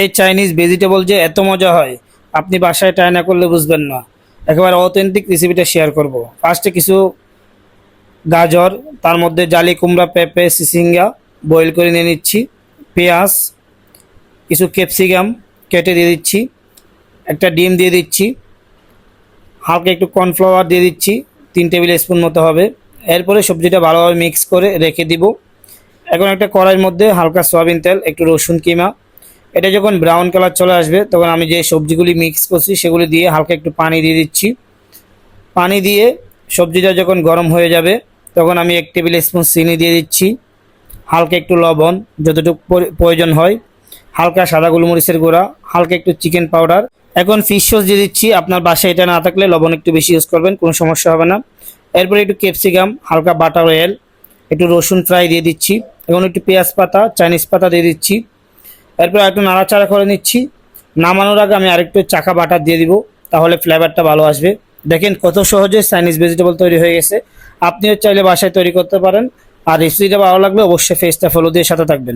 এই Chinese vegetable যে এত মজা হয়, আপনি বাসায় ট্রাই না করলে বুঝবেন না। একেবারে অথেন্টিক রেসিপিটা শেয়ার করব। ফার্স্টে কিছু গাজর, তার মধ্যে জালি কুমড়া, পেঁপে, সিসিঙ্গা বয়েল করে নিয়ে নিচ্ছি। পেঁয়াজ, কিছু ক্যাপসিকাম কেটে দিয়ে দিচ্ছি। একটা ডিম দিয়ে দিচ্ছি। হালকা একটু কর্নফ্লাওয়ার দিয়ে দিচ্ছি। তিন টেবিল স্পুন মতো হবে। এরপরে সবজিটা ভালোভাবে মিক্স করে রেখে দিব। এখন একটা কড়াইয়ের মধ্যে হালকা সয়াবিন তেল, একটু রসুন কিমা এটা যখন ব্রাউন কালার চলে আসবে, তখন আমি যে সবজিগুলি মিক্স করছি, সেগুলি দিয়ে হালকা একটু পানি দিয়ে দিচ্ছি। পানি দিয়ে সবজিটা যখন গরম হয়ে যাবে, তখন আমি এক টেবিল স্পুন চিনি দিয়ে দিচ্ছি। হালকা একটু লবণ, যতটুকু প্রয়োজন হয়। হালকা সাদা গোলমরিচের গুঁড়া, হালকা একটু চিকেন পাউডার এখন ফিশ সস দিয়ে দিচ্ছি। আপনার বাসায় এটা না থাকলে লবণ একটু বেশি ইউজ করবেন, কোনো সমস্যা হবে না। এরপরে একটু ক্যাপসিকাম হালকা বাটার অয়েল একটু রসুন ফ্রাই দিয়ে দিচ্ছি। এবং একটু পেঁয়াজ পাতা, চাইনিজ পাতা দিয়ে দিচ্ছি। এরপর একটু নাড়াচাড়া করে নিচ্ছি। নামানোর আগে আমি আরেকটু চাকা বাটার দিয়ে দিব, তাহলে ফ্লেভারটা ভালো আসবে। দেখেন কত সহজে চাইনিজ ভেজিটেবল তৈরি হয়ে গেছে। আপনিও চাইলে বাসায় তৈরি করতে পারেন। আর রেসিপিটা ভালো লাগলে অবশ্যই ফেসটা ফলো দিয়ে সাথে থাকবেন।